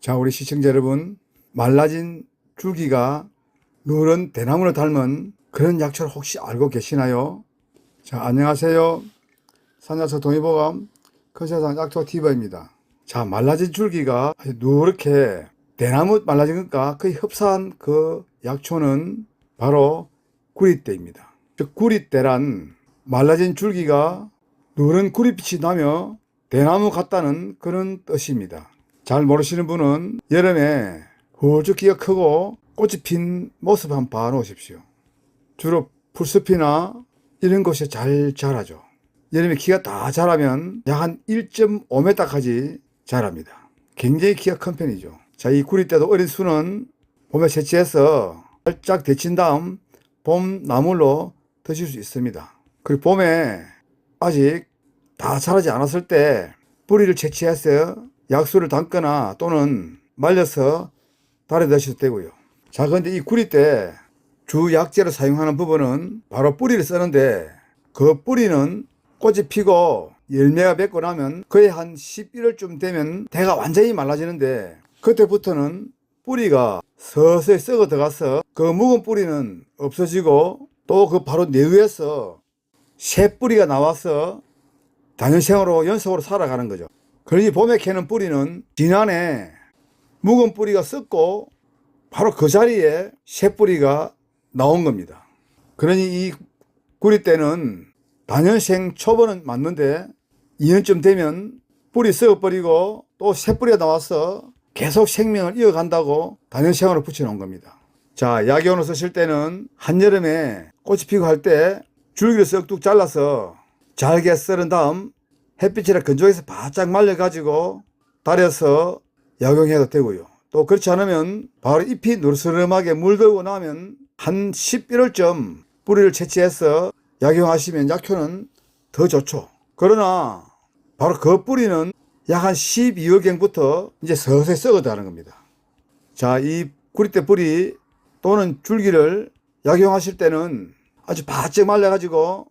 자, 우리 시청자 여러분, 말라진 줄기가 누런 대나무를 닮은 그런 약초를 혹시 알고 계시나요? 자, 안녕하세요. 산야서 동의보감 큰세상 약초 TV입니다. 자, 말라진 줄기가 누렇게 대나무 말라진 것과 거의 흡사한 그 약초는 바로 구리대입니다. 즉, 구리대란 말라진 줄기가 누런 구릿빛이 나며 대나무 같다는 그런 뜻입니다. 잘 모르시는 분은 여름에 훌쩍 기가 크고 꽃이 핀 모습 한번 봐놓으십시오. 주로 풀숲이나 이런 곳에 잘 자라죠. 여름에 키가 다 자라면 약 한 1.5m까지 자랍니다. 굉장히 키가 큰 편이죠. 자, 이 구리대도 어린 수는 봄에 채취해서 살짝 데친 다음 봄 나물로 드실 수 있습니다. 그리고 봄에 아직 다 자라지 않았을 때 뿌리를 채취해서 약수를 담거나 또는 말려서 달에 드셔도 되고요. 자, 그런데 이 구리대 주 약재로 사용하는 부분은 바로 뿌리를 쓰는데 그 뿌리는 꽃이 피고 열매가 맺고 나면 거의 한 11월쯤 되면 대가 완전히 말라지는데 그때부터는 뿌리가 서서히 썩어 들어가서 그 묵은 뿌리는 없어지고 또 그 바로 내위에서 새 뿌리가 나와서 단연생으로 연속으로 살아가는 거죠. 그러니 봄에 캐는 뿌리는 지난해 묵은 뿌리가 썩고 바로 그 자리에 새 뿌리가 나온 겁니다. 그러니 이 구리 때는 단연생 초보는 맞는데 2년쯤 되면 뿌리 썩어버리고 또 새 뿌리가 나와서 계속 생명을 이어간다고 단연생으로 붙여놓은 겁니다. 자, 약용으로 쓰실 때는 한여름에 꽃이 피고 할 때 줄기를 썩둑 잘라서 잘게 썰은 다음 햇빛이나 건조해서 바짝 말려가지고 달여서 약용해도 되고요. 또 그렇지 않으면 바로 잎이 노르스름하게 물들고 나면 한 11월쯤 뿌리를 채취해서 약용하시면 약효는 더 좋죠. 그러나 바로 그 뿌리는 약 한 12월경부터 이제 서서히 썩어가는 겁니다. 자, 이 구리대 뿌리 또는 줄기를 약용하실 때는 아주 바짝 말려가지고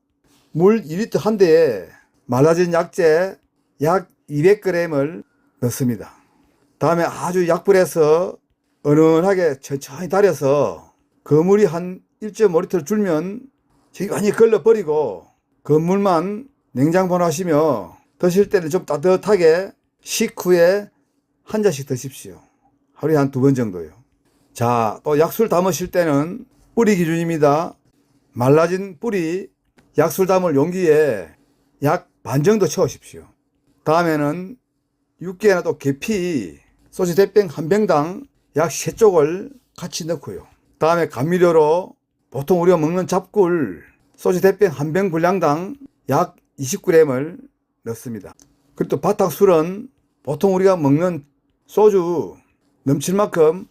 물 2리터 한 대에 말라진 약재 약 200g을 넣습니다. 다음에 아주 약불에서 은은하게 천천히 달여서 그 물이 한 1.5리터 줄면 완전히 걸러버리고 그 물만 냉장보내 하시며 드실 때는 좀 따뜻하게 식후에 한 잔씩 드십시오. 하루에 한 두 번 정도요. 자, 또 약술 담으실 때는 뿌리 기준입니다. 말라진 뿌리 약술 담을 용기에 약 반 정도 채우십시오. 다음에는 육개나 또 계피 소주 대병 한 병당 약세 쪽을 같이 넣고요. 다음에 감미료로 보통 우리가 먹는 잡꿀 소주 대병 한 병 분량당 약 20g을 넣습니다. 그리고 또 바탕술은 보통 우리가 먹는 소주 넘칠 만큼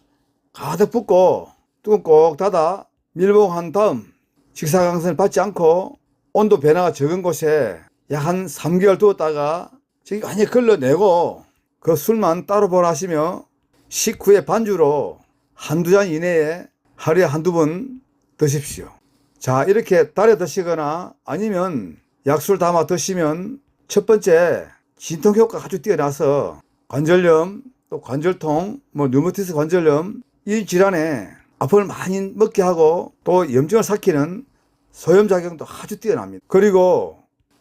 가득 붓고 뚜껑 꼭 닫아 밀봉한 다음 직사광선을 받지 않고 온도 변화가 적은 곳에 약 한 3개월 두었다가 저기 완전히 걸러내고 그 술만 따로 보내시며 식후에 반주로 한두 잔 이내에 하루에 한두 번 드십시오. 자, 이렇게 달여 드시거나 아니면 약술 담아 드시면 첫 번째 진통 효과가 아주 뛰어나서 관절염, 또 관절통, 뭐 류마티스 관절염 이 질환에 아픔을 많이 먹게 하고 또 염증을 삭히는 소염작용도 아주 뛰어납니다. 그리고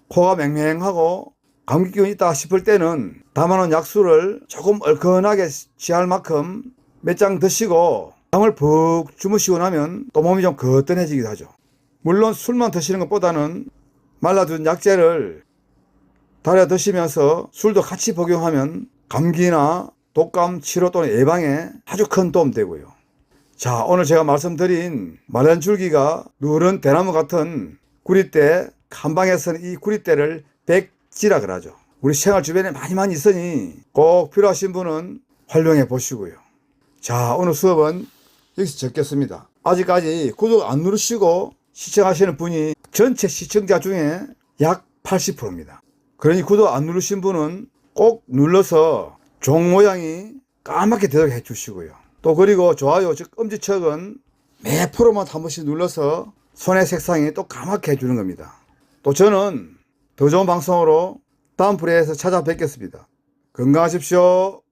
코가 맹맹하고 감기 기운이 있다 싶을 때는 담아놓은 약수를 조금 얼큰하게 취할 만큼 몇 장 드시고 잠을 푹 주무시고 나면 또 몸이 좀 거뜬해지기도 하죠. 물론 술만 드시는 것보다는 말라둔 약재를 달여 드시면서 술도 같이 복용하면 감기나 독감 치료 또는 예방에 아주 큰 도움 되고요. 자, 오늘 제가 말씀드린 마른 줄기가 누런 대나무 같은 구리대, 한방에서는 이 구리대를 백지라 그러죠. 우리 생활 주변에 많이 많이 있으니 꼭 필요하신 분은 활용해 보시고요. 자, 오늘 수업은 여기서 적겠습니다. 아직까지 구독 안 누르시고 시청하시는 분이 전체 시청자 중에 약 80%입니다. 그러니 구독 안 누르신 분은 꼭 눌러서 종 모양이 까맣게 되도록 해 주시고요. 또 그리고 좋아요, 즉 엄지척은 매 프로만 한 번씩 눌러서 손의 색상이 또 까맣게 해주는 겁니다. 또 저는 더 좋은 방송으로 다음 프레에서 찾아뵙겠습니다. 건강하십시오.